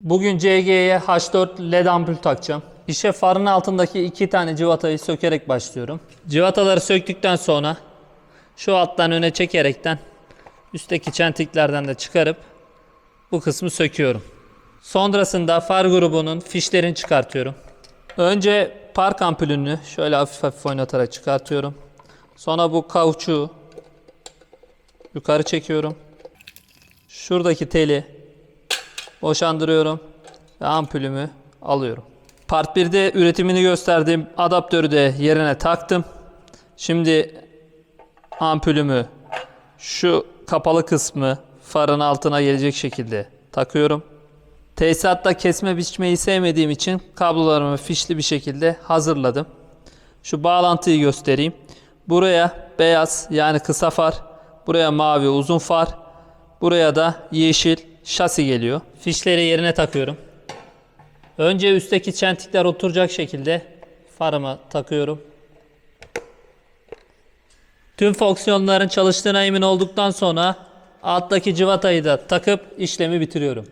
Bugün CG'ye H4 LED ampul takacağım. İşe farın altındaki iki tane civatayı sökerek başlıyorum. Civataları söktükten sonra şu alttan öne çekerekten üstteki çentiklerden de çıkarıp bu kısmı söküyorum. Sonrasında far grubunun fişlerini çıkartıyorum. Önce park ampulünü şöyle hafif hafif oynatarak çıkartıyorum. Sonra bu kauçuğu yukarı çekiyorum. Şuradaki teli boşandırıyorum ve ampulümü alıyorum. Part 1'de üretimini gösterdiğim adaptörü de yerine taktım. Şimdi ampulümü şu kapalı kısmı farın altına gelecek şekilde takıyorum. Tesisatta kesme biçmeyi sevmediğim için kablolarımı fişli bir şekilde hazırladım. Şu bağlantıyı göstereyim. Buraya beyaz yani kısa far, buraya mavi uzun far, buraya da yeşil şasi geliyor. Fişleri yerine takıyorum. Önce üstteki çentikler oturacak şekilde farıma takıyorum. Tüm fonksiyonların çalıştığına emin olduktan sonra alttaki civatayı da takıp işlemi bitiriyorum.